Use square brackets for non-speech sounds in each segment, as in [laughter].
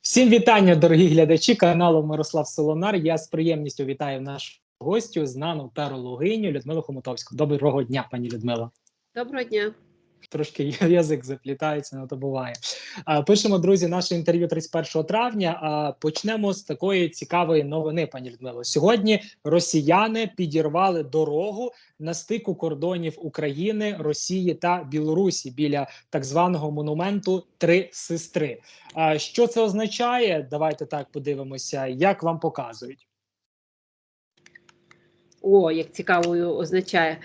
Всім вітання, дорогі глядачі каналу Мирослав Солонар. Я з приємністю вітаю нашу гостю, знану перологиню Людмилу Хомутовську. Доброго дня, пані Людмила. Доброго дня. Трошки [laughs] язик заплітається, але то буває. Пишемо, друзі, наше інтерв'ю 31 травня. А почнемо з такої цікавої новини, пані Людмило. Сьогодні росіяни підірвали дорогу на стику кордонів України, Росії та Білорусі біля так званого монументу Три сестри. Що це означає? Давайте так подивимося, як вам показують. О, як цікаво означає.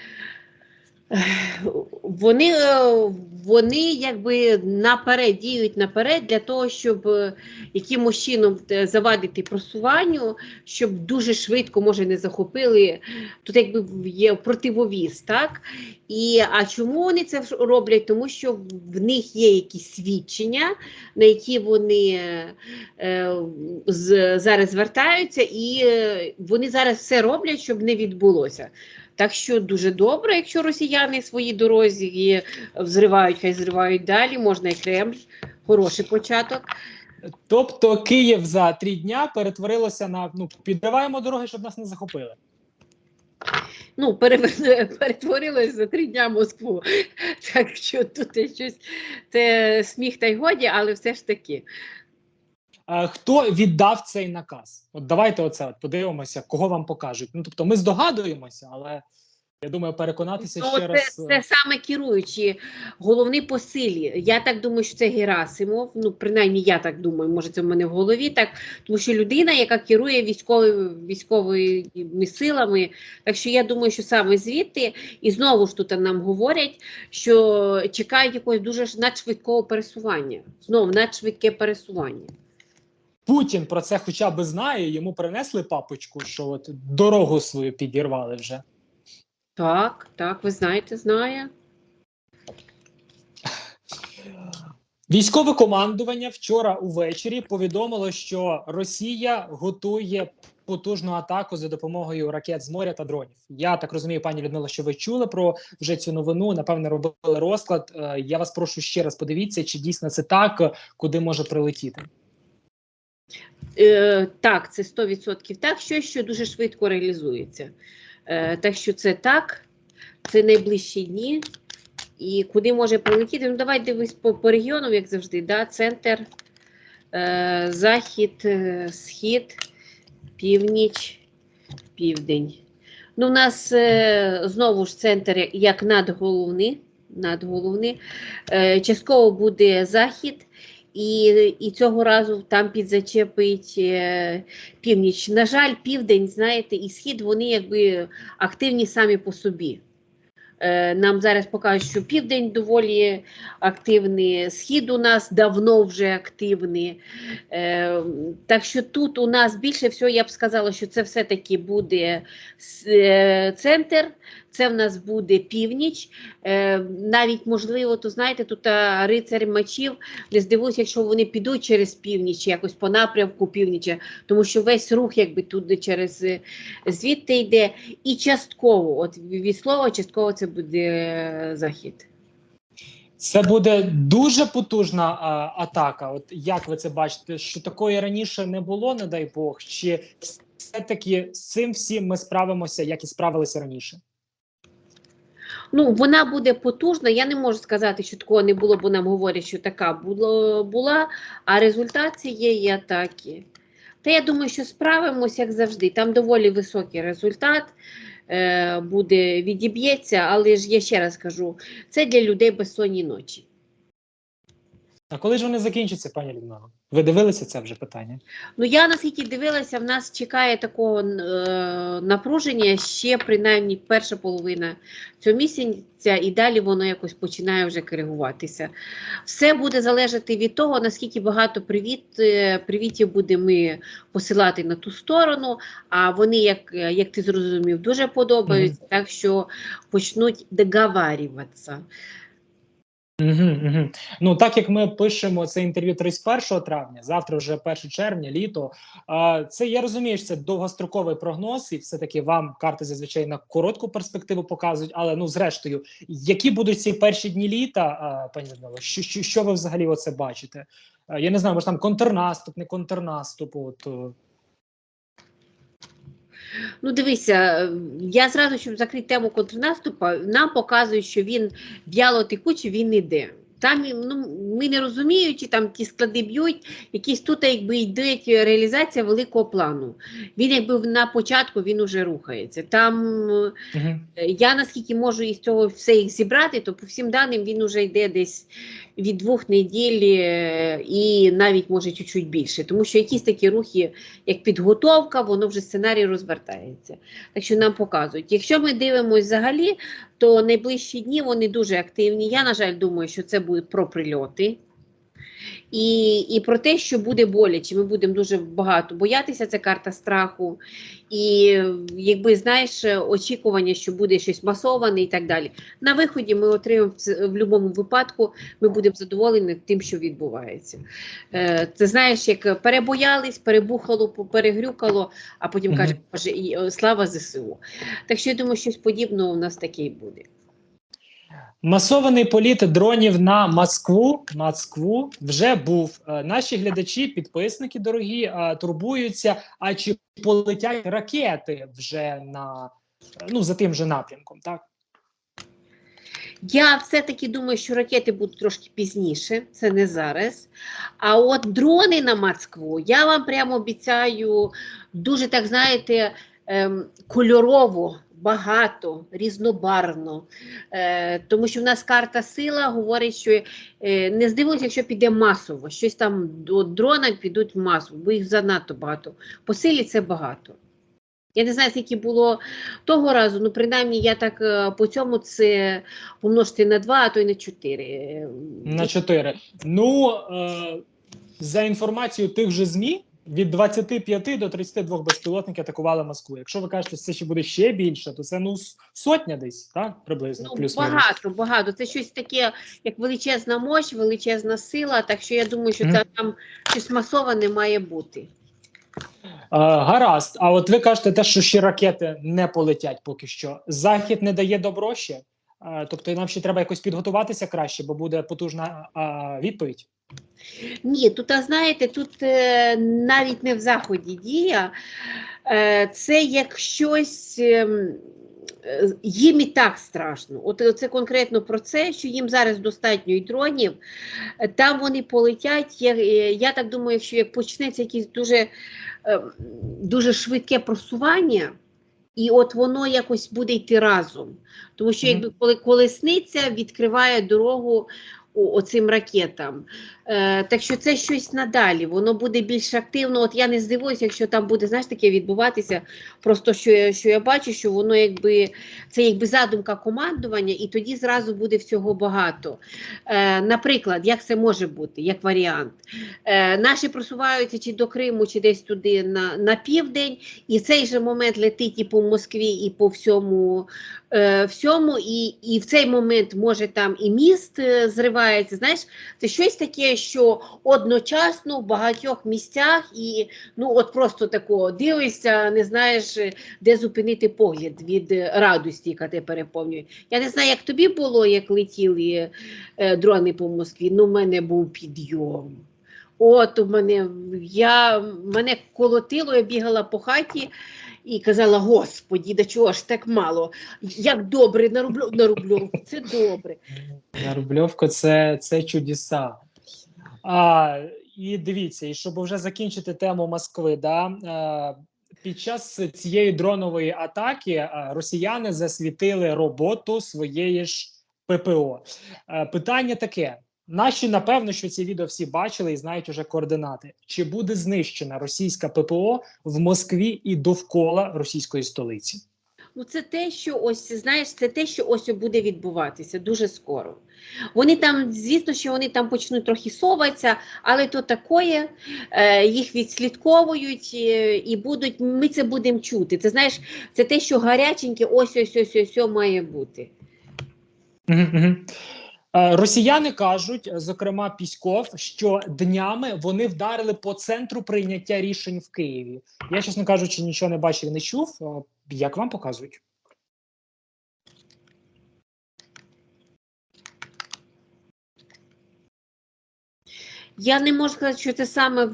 [laughs] Вони, е, вони якби наперед діють наперед для того, щоб е, якимось чином е, завадити просуванню, щоб дуже швидко, може, не захопили. Тут якби є противовіз, так? І, а чому вони це роблять? Тому що в них є якісь свідчення, на які вони е, з, зараз звертаються, і вони зараз все роблять, щоб не відбулося. Так що дуже добре, якщо росіяни свої дорозі взривають, хай зривають далі, можна і Кремль, хороший початок. Тобто Київ за три дня перетворилося на ну підриваємо дороги, щоб нас не захопили. Ну, [laughs] перетворилось за три дня Москву. Так що тут щось це сміх та й годі, але все ж таки. А, хто віддав цей наказ? От давайте оце от подивимося, кого вам покажуть. Ну тобто, ми здогадуємося, але я думаю, переконатися Ну, ще це, раз. це саме керуючі, головний по силі. Я так думаю, що це Герасимов. Ну, принаймні, я так думаю, може, це в мене в голові так, тому що людина, яка керує військовими військовими силами. Так що я думаю, що саме звідти, і знову ж тут нам говорять, що чекають якогось дуже надшвидкого пересування. Знову надшвидке пересування. Путін про це хоча б знає. Йому принесли папочку, що от дорогу свою підірвали вже. Так, так, ви знаєте, знає. Військове командування вчора увечері повідомило, що Росія готує потужну атаку за допомогою ракет з моря та дронів. Я так розумію, пані Людмила, що ви чули про вже цю новину. Напевне, робили розклад. Е, Я вас прошу ще раз подивіться, чи дійсно це так, куди може прилетіти. Е, так, це 100% так, що що дуже швидко реалізується. Е, так що це так, це найближчі дні. І куди може прилетіти? Ну, давай дивись по, по регіонам, як завжди. Да? Центр, е, захід, е, схід, північ, південь. Ну, у нас е, знову ж центр як надголовний. надголовний. Е, частково буде захід. І, і цього разу там підзачепить е, північ. На жаль, південь, знаєте, і схід вони якби активні самі по собі. Е, нам зараз покажуть, що південь доволі активний, схід у нас давно вже активний. Е, так що тут у нас більше всього, я б сказала, що це все-таки буде центр, це в нас буде північ. Е, навіть можливо, то знаєте, тут а, рицар мечів не здивуюся, якщо вони підуть через північ, якось по напрямку північа, тому що весь рух якби туди через е, звідти йде. І частково, от від слова, частково це буде е, захід. Це буде дуже потужна а, атака. От як ви це бачите, що такої раніше не було, не дай Бог, чи все-таки з цим всім ми справимося, як і справилися раніше? Ну, вона буде потужна. Я не можу сказати, що такого не було, бо нам говорять, що така було, була, а результат цієї атаки. Та я думаю, що справимося, як завжди. Там доволі високий результат е, буде, відіб'ється, але ж я ще раз кажу, це для людей безсонні ночі. А коли ж вони закінчаться, пані Людмила? Ви дивилися це вже питання? Ну, я наскільки дивилася, в нас чекає такого е, напруження ще принаймні перша половина цього місяця, і далі воно якось починає вже коригуватися. Все буде залежати від того, наскільки багато привіт, е, привітів будемо ми посилати на ту сторону. А вони, як, як ти зрозумів, дуже подобаються, так що почнуть договарюватися. Угу, угу. Ну так як ми пишемо це інтерв'ю 31 травня, завтра вже 1 червня, літо. Це я розумію, що це довгостроковий прогноз, і все таки вам карти зазвичай на коротку перспективу показують. Але ну, зрештою, які будуть ці перші дні літа, пані Людмило, що, що, що ви взагалі оце бачите? Я не знаю, може там контрнаступ, не контрнаступ. От Ну, дивися, я зразу, щоб закрити тему контрнаступу, нам показують, що він в'яло текучий, він іде. Там ну, ми не розуміючи, там ті склади б'ють, якісь тут якби йде реалізація великого плану. Він якби на початку він уже рухається. Там угу. я наскільки можу із цього все їх зібрати, то по всім даним він уже йде десь від двох неділь е, і навіть може чуть-чуть більше. Тому що якісь такі рухи, як підготовка, воно вже сценарій розвертається. Так що нам показують. Якщо ми дивимося взагалі, то найближчі дні вони дуже активні. Я, на жаль, думаю, що це будуть про прильоти. І, і про те, що буде боляче, ми будемо дуже багато боятися, це карта страху. І якби знаєш, очікування, що буде щось масоване і так далі. На виході ми отримаємо в будь-якому випадку, ми будемо задоволені тим, що відбувається. Це знаєш, як перебоялись, перебухало, перегрюкало, а потім «Боже, і, е, слава ЗСУ. Так що я думаю, щось подібного у нас таке і буде. Масований політ дронів на Москву Москву вже був. Е, Наші глядачі, підписники дорогі, е, турбуються. А чи полетять ракети вже на ну за тим же напрямком? Так Я все-таки думаю, що ракети будуть трошки пізніше, це не зараз. А от дрони на Москву, я вам прямо обіцяю дуже так знаєте, ем, кольорово, багато, різнобарвно. Е, тому що в нас карта сила говорить, що е, не здивуюся, якщо піде масово. Щось там до дрона підуть масово, бо їх занадто багато. По силі це багато. Я не знаю, скільки було того разу, ну принаймні я так е, по цьому це помножити на 2, а то й на 4. на чотири. Ну за інформацією тих же змі. Від 25 до 32 безпілотників атакували Москву. Якщо ви кажете, що це ще буде ще більше, то це ну сотня десь, так приблизно Ну, плюс-мінус. багато, багато. Це щось таке, як величезна мощь, величезна сила. Так що я думаю, що Мгм. це там щось масоване має бути. А, гаразд. А от ви кажете, те, що ще ракети не полетять поки що. Захід не дає добро ще. А, тобто нам ще треба якось підготуватися краще, бо буде потужна а, відповідь. Ні, тут, а знаєте, тут е, навіть не в заході дія, е, це як щось. ем, е, Їм і так страшно. От це конкретно про це, що їм зараз достатньо і дронів. Там вони полетять. Я, я так думаю, якщо як почнеться якесь дуже, е, дуже швидке просування, і от воно якось буде йти разом. Тому що якби коли колесниця відкриває дорогу оцим ракетам. Е, так що це щось надалі, воно буде більш активно. От я не здивуюся, якщо там буде знаєш, таке відбуватися. Просто що я, що я бачу, що воно якби це якби задумка командування, і тоді зразу буде всього багато. Е, наприклад, як це може бути, як варіант. Е, наші просуваються чи до Криму, чи десь туди на, на південь, і цей же момент летить і по Москві, і по всьому, всьому і, і в цей момент може там і міст е, зривається. Знаєш, це щось таке, що одночасно в багатьох місцях, і ну от просто такого дивишся, не знаєш, е, де зупинити погляд від е, радості, яка тебе переповнює. Я не знаю, як тобі було, як летіли е, дрони по Москві. Ну, в мене був підйом. От у мене я мене колотило, я бігала по хаті і казала: Господі, да чого ж так мало? Як добре на рублю на рубльовку, це добре. На Рубльовку це, це чудеса. А, і дивіться, і щоб вже закінчити тему Москви, да, е, під час цієї дронової атаки е, росіяни засвітили роботу своєї ж ППО. Е, питання таке: наші, напевно, що ці відео всі бачили і знають уже координати. Чи буде знищена російська ППО в Москві і довкола російської столиці? Ну, це те, що ось знаєш, це те, що ось буде відбуватися дуже скоро. Вони там, звісно, що вони там почнуть трохи соватися, але то такое, їх відслідковують е, і будуть. Ми це будемо чути. Це знаєш, це те, що гаряченьке, ось ось ось ось ось має бути. Мгм, мгм. Е, Росіяни кажуть, е, зокрема Піськов, що днями вони вдарили по центру прийняття рішень в Києві. Я, чесно кажучи, нічого не бачив, не чув. Е, Як вам показують? Я не можу сказати, що це саме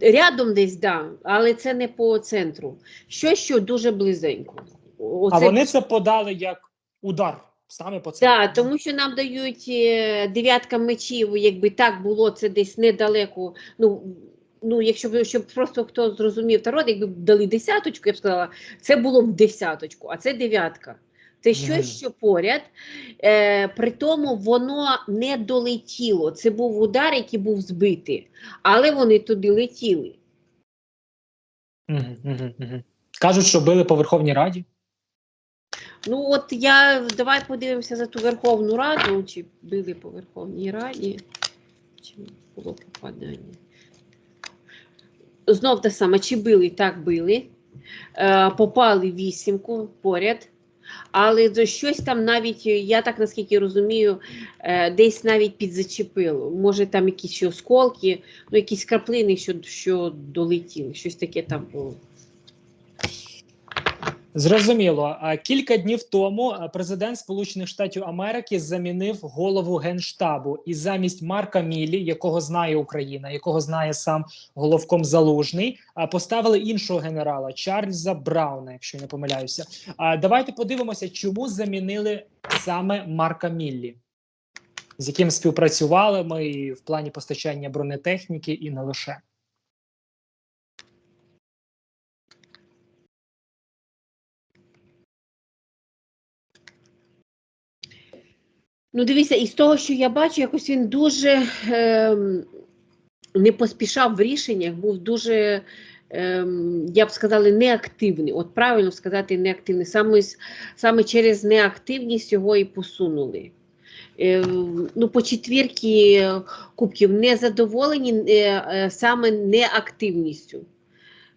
рядом десь, да, але це не по центру. Щось, що дуже близенько. Оце А вони це подали як удар саме по центру. Так, тому що нам дають е, дев'ятка мечів, якби так було, це десь недалеко. Ну, ну якщо б щоб просто хто зрозумів тарот, якби дали десяточку, я б сказала, це було б десяточку, а це дев'ятка. Це щось, що поряд, е, при тому воно не долетіло. Це був удар, який був збитий, але вони туди летіли. Мгм, мгм, мгм. Кажуть, що били по Верховній Раді. Ну, от я давай подивимося за ту Верховну Раду, чи били по Верховній Раді, чи було попадання. Знов те саме, чи били, так били. Е, попали вісімку поряд. Але щось там навіть, я так наскільки розумію, е, десь навіть підзачепило. Може, там якісь осколки, ну якісь краплини, що, що долетіли, щось таке там було. Зрозуміло. Кілька днів тому президент Сполучених Штатів Америки замінив голову генштабу, і замість Марка Мілі, якого знає Україна, якого знає сам головком Залужний, а, поставили іншого генерала Чарльза Брауна, якщо не помиляюся. Давайте подивимося, чому замінили саме Марка Міллі, з яким співпрацювали ми в плані постачання бронетехніки, і не лише. Ну, дивіться, із того, що я бачу, якось він дуже ем, не поспішав в рішеннях, був дуже, ем, я б сказала, неактивний. От правильно сказати, неактивний. Саме, саме через неактивність його і посунули. Ем, ну, по четвірки кубків незадоволені е, е, саме неактивністю.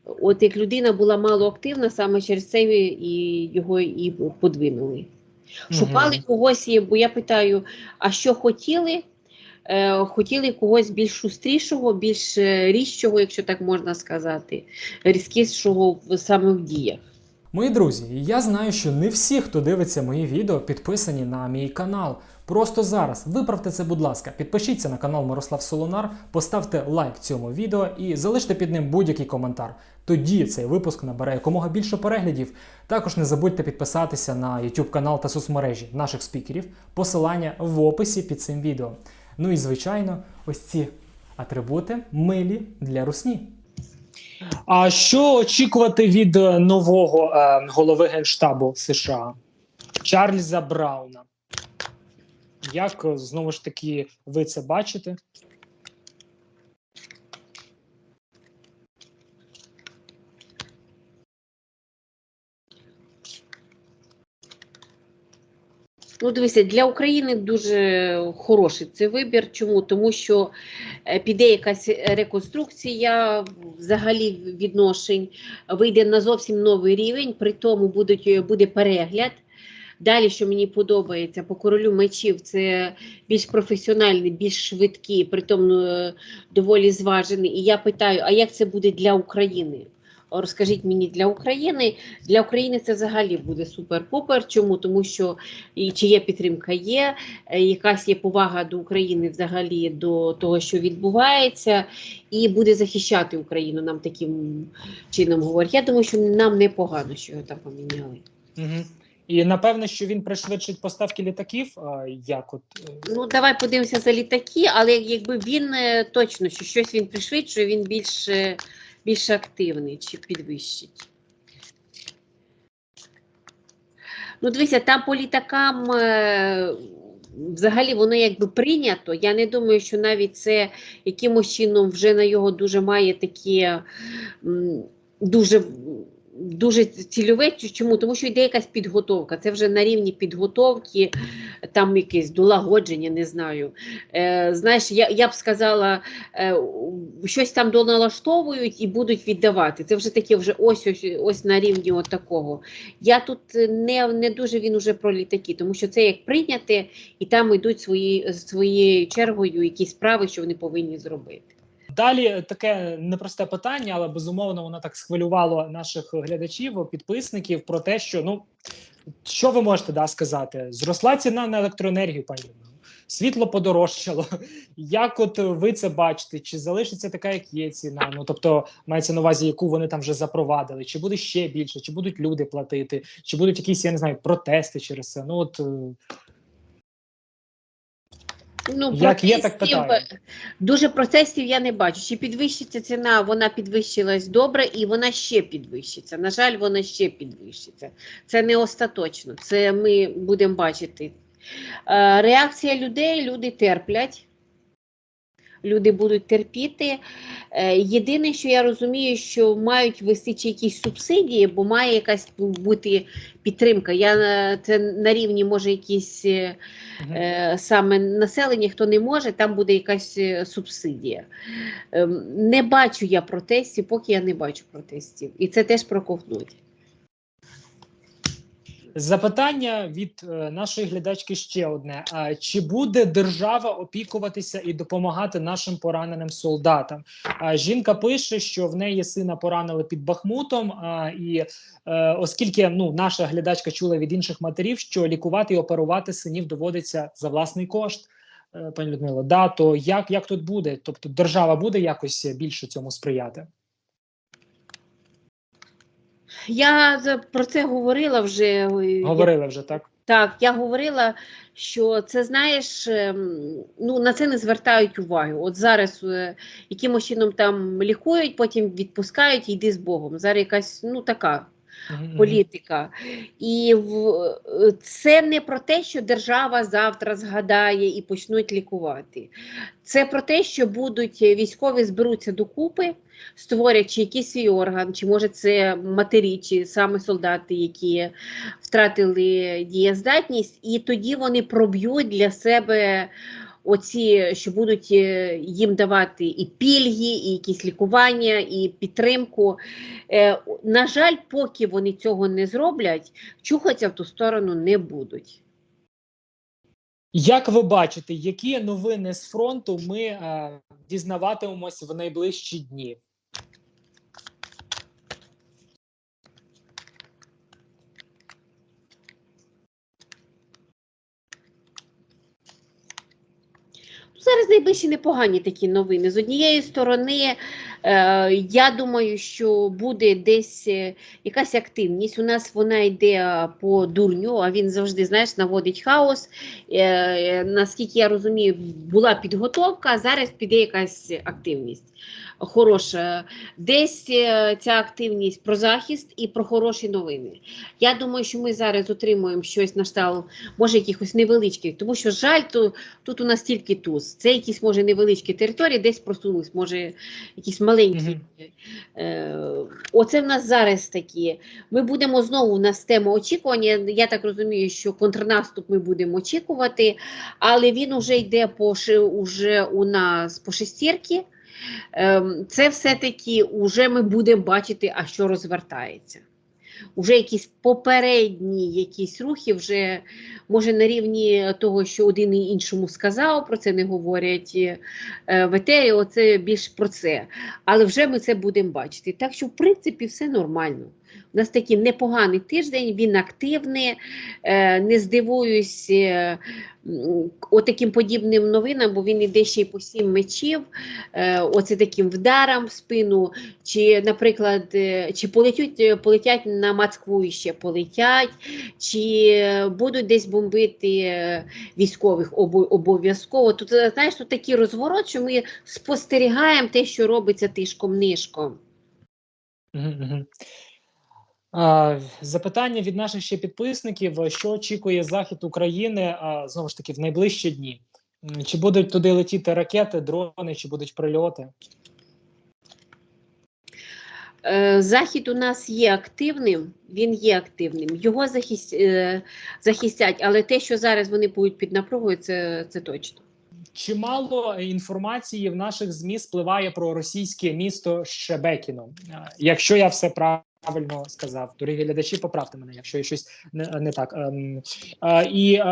От як людина була малоактивна, саме через це і його і подвинули. Шукали когось, бо я питаю, а що хотіли? Е, хотіли когось більш шустрішого, більш е, різчого, якщо так можна сказати, різкішого в саме в діях. Мої друзі, я знаю, що не всі, хто дивиться мої відео, підписані на мій канал. Просто зараз виправте це, будь ласка, підпишіться на канал Мирослав Солонар, поставте лайк цьому відео і залиште під ним будь-який коментар. Тоді цей випуск набере якомога більше переглядів. Також не забудьте підписатися на YouTube канал та соцмережі наших спікерів. Посилання в описі під цим відео. Ну і звичайно, ось ці атрибути милі для русні. А що очікувати від нового е, голови генштабу США Чарльза Брауна? Як е, знову ж таки ви це бачите? Ну, дивися, для України дуже хороший цей вибір. Чому? Тому що е, піде якась реконструкція взагалі відношень, вийде на зовсім новий рівень, при тому будуть, буде перегляд. Далі, що мені подобається, по королю мечів це більш професіональний, більш швидкий, при тому е, доволі зважений. І я питаю, а як це буде для України? Розкажіть мені для України. Для України це взагалі буде супер-пупер. Чому? Тому що і чи є підтримка є, е, якась є повага до України взагалі до того, що відбувається, і буде захищати Україну нам таким чином говорять. Я думаю, що нам непогано, що його там поміняли. Угу. І напевне, що він пришвидшить поставки літаків. Як от е, Ну, давай подивимося за літаки, але якби він е, точно що щось він пришвидшує, він більш, е, більш активний чи підвищить. Ну, дивися, там по літакам взагалі воно якби прийнято. Я не думаю, що навіть це якимось чином вже на його дуже має такі дуже дуже цільове. Чому? Тому що йде якась підготовка. Це вже на рівні підготовки, там якесь долагодження, не знаю. Е, знаєш, я, я б сказала, е, щось там доналаштовують і будуть віддавати. Це вже таке вже ось ось, ось на рівні от такого. Я тут не, не дуже він уже про літаки, тому що це як прийняти, і там йдуть свої, своєю чергою якісь справи, що вони повинні зробити. Далі таке непросте питання, але безумовно воно так схвилювало наших глядачів, підписників про те, що ну що ви можете да, сказати? Зросла ціна на електроенергію, пані Світло подорожчало. [laughs] Як от ви це бачите? Чи залишиться така, як є ціна? Ну тобто мається на увазі, яку вони там вже запровадили? Чи буде ще більше? Чи будуть люди платити? Чи будуть якісь, я не знаю, протести через це? Ну от Ну, Як є, так питаю. Дуже процесів я не бачу. Чи підвищиться ціна? Вона підвищилась добре і вона ще підвищиться. На жаль, вона ще підвищиться. Це не остаточно. Це ми будемо бачити. Е, Реакція людей, люди терплять. Люди будуть терпіти. Е, Єдине, що я розумію, що мають вести якісь субсидії, бо має якась бути підтримка. Я е, це на рівні може якісь е, саме населення, хто не може, там буде якась субсидія. Ем, Не бачу я протестів, поки я не бачу протестів. І це теж проковтнуть. Запитання від е, нашої глядачки ще одне: чи буде держава опікуватися і допомагати нашим пораненим солдатам? Жінка пише, що в неї сина поранили під Бахмутом. І е, оскільки ну наша глядачка чула від інших матерів, що лікувати і оперувати синів доводиться за власний кошт. е, Пані Людмило, да, то як, як тут буде? Тобто держава буде якось більше цьому сприяти? Я про це говорила вже. Говорила Говорили вже так. Так, я говорила, що це знаєш, ем, ну на це не звертають уваги. От зараз е, якимось чином там лікують, потім відпускають і йди з Богом. Зараз якась ну така. Політика. І в, е, це не про те, що держава завтра згадає і почнуть лікувати. Це про те, що будуть е, військові зберуться докупи, створять якийсь свій орган, чи може це матері, чи саме солдати, які втратили дієздатність, і тоді вони проб'ють для себе. Оці, що будуть е, їм давати і пільги, і якісь лікування, і підтримку. Е, на жаль, поки вони цього не зроблять, чухатися в ту сторону не будуть. Як ви бачите, які новини з фронту ми е, дізнаватимемось в найближчі дні? Ну, Зараз найближчі непогані такі новини. З однієї сторони, е, я думаю, що буде десь е, якась активність. У нас вона йде е, по дурню, а він завжди знаєш, наводить хаос. Наскільки я розумію, була підготовка, а зараз піде якась активність. Хороша. Десь е, ця активність про захист і про хороші новини. Я думаю, що ми зараз отримуємо щось на штал, може, якихось невеличких, тому що жаль, то тут у нас тільки туз. Це якісь може невеличкі території, десь просунулись, може якісь маленькі. Е, оце в нас зараз такі. Ми будемо знову у нас тема очікування. Я так розумію, що контрнаступ ми будемо очікувати, але він уже йде по уже у нас по шестірки. Ем, Це все-таки вже ми будемо бачити, а що розвертається. Уже якісь попередні якісь рухи, вже може на рівні того, що один і іншому сказав, про це не говорять е, в етері, оце більш про це. Але вже ми це будемо бачити. Так що, в принципі, все нормально. У нас такий непоганий тиждень, він активний. Е, не здивуюсь е, отаким подібним новинам, бо він іде ще й по сім мечів, е, оце таким вдаром в спину, чи, наприклад, чи полетять, полетять на Москву ще полетять, чи будуть десь бомбити військових обов'язково. Тут, знаєш, тут такий розворот, що ми спостерігаємо те, що робиться тишком-нишком. Запитання від наших ще підписників: що очікує захід України знову ж таки в найближчі дні? Чи будуть туди летіти ракети, дрони, чи будуть прильоти? Е, Захід у нас є активним, він є активним. Його е, захистять, але те, що зараз вони будуть під напругою, це, це точно. Чимало інформації в наших змі спливає про російське місто Шебекіно. Е, Якщо я все правильно сказав, дорогі глядачі, поправте мене, якщо я щось не, не так. Ем, е, і е,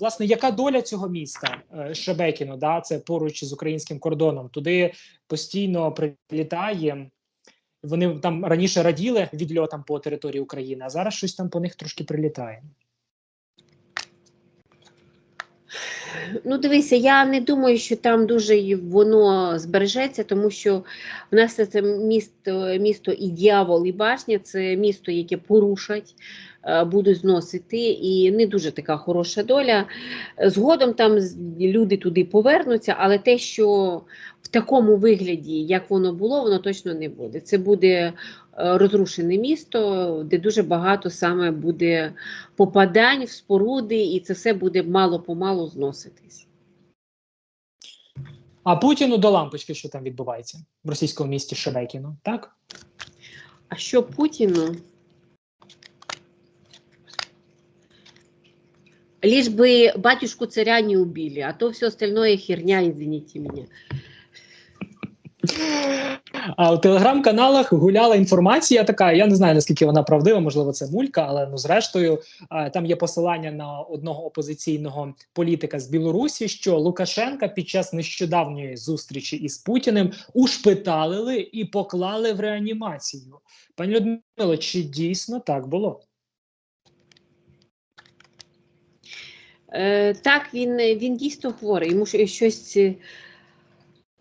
власне, яка доля цього міста е, Шебекіно? Да, це поруч з українським кордоном. Туди постійно прилітає. Вони там раніше раділи відльотам по території України, а зараз щось там по них трошки прилітає. Ну, дивися, я не думаю, що там дуже воно збережеться, тому що в нас це місто, місто і дьявол, і башня це місто, яке порушать, е, будуть зносити, і не дуже така хороша доля. Згодом там люди туди повернуться, але те, що такому вигляді, як воно було, воно точно не буде. Це буде е, розрушене місто, де дуже багато саме буде попадань в споруди, і це все буде мало-помалу зноситись. А Путіну до лампочки, що там відбувається в російському місті Шебекіно, так? А що Путіну? Лишь бы батюшку царя не убили, а то все остальное херня, извините меня. А у телеграм-каналах гуляла інформація така. Я не знаю наскільки вона правдива, можливо, це мулька, але ну зрештою там є посилання на одного опозиційного політика з Білорусі, що Лукашенка під час нещодавньої зустрічі із Путіним ушпиталили і поклали в реанімацію. Пані Людмило, чи дійсно так було? Е, так, він, він дійсно хворий, йому щось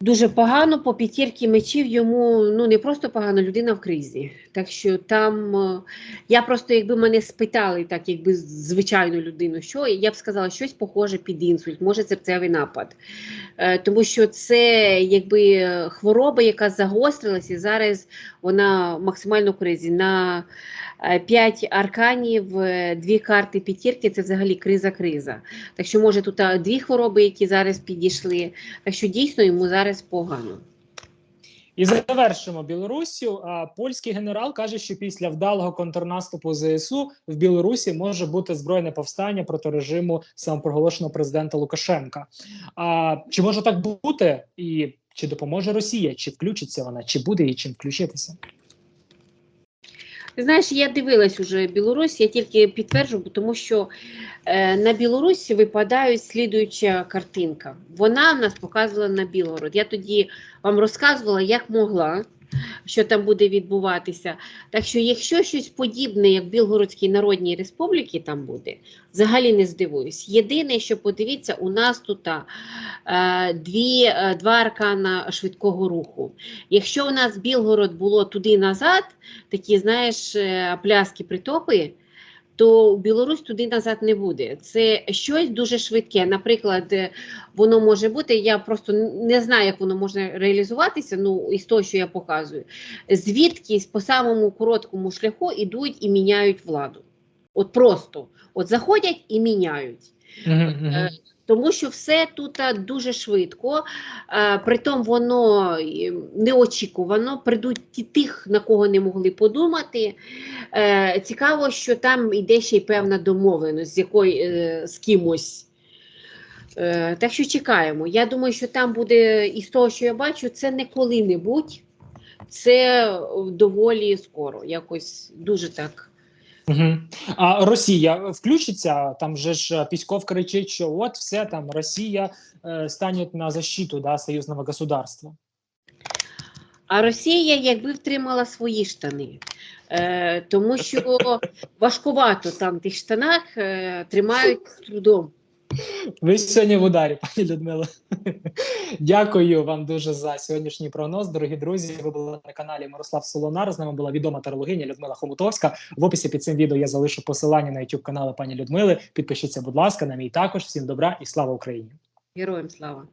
дуже погано, по п'ятірки мечів йому ну не просто погано, людина в кризі. Так що там е, я просто, якби мене спитали, так якби звичайну людину, що я б сказала, щось похоже під інсульт, може серцевий напад. Е, тому що це якби хвороба, яка загострилася, зараз вона максимально кризі. На е, п'ять арканів, е, дві карти п'ятірки це взагалі криза-криза. Так що, може, тут дві хвороби, які зараз підійшли. Так що дійсно йому зараз погано. І завершимо Білорусію. А польський генерал каже, що після вдалого контрнаступу ЗСУ в Білорусі може бути збройне повстання проти режиму самопроголошеного президента Лукашенка. А чи може так бути? І чи допоможе Росія? Чи включиться вона? Чи буде і чим включитися? Ти знаєш, я дивилась уже Білорусь, я тільки підтверджу, тому що е, на Білорусі випадає слідуюча картинка. Вона в нас показувала на Білгород. Я тоді вам розказувала, як могла, що там буде відбуватися. Так що, якщо щось подібне, як в Білгородській Народній Республіці там буде, взагалі не здивуюсь. Єдине, що подивіться, у нас тут е, дві, е, два аркана швидкого руху. Якщо у нас Білгород було туди назад, такі, знаєш, е, пляски притопи, то Білорусь туди назад не буде. Це щось дуже швидке. Наприклад, е, воно може бути, я просто не знаю, як воно може реалізуватися, ну, із того, що я показую. Звідки по самому короткому шляху йдуть і міняють владу. От просто от заходять і міняють. Е, Тому що все тут дуже швидко, притом воно неочікувано, прийдуть ті тих, на кого не могли подумати. Е, Цікаво, що там йде ще й певна домовленість з якої е, з кимось. Так що чекаємо. Я думаю, що там буде, із того, що я бачу, це не коли-небудь, це доволі скоро, якось дуже так. Угу. А Росія включиться? Там же ж Пісков кричить, що от все там Росія е, стане на защиту да, союзного государства. А Росія якби втримала свої штани, е, тому що важкувато там в тих штанах е, тримають з трудом. Ви сьогодні в ударі, [laughs] пані Людмила. Дякую вам дуже за сьогоднішній прогноз. Дорогі друзі. Ви були на каналі Мирослав Солонар. З нами була відома тарологиня Людмила Хомутовська. В описі під цим відео я залишу посилання на YouTube канали пані Людмили. Підпишіться, будь ласка, на мій також. Всім добра і слава Україні! Героям слава!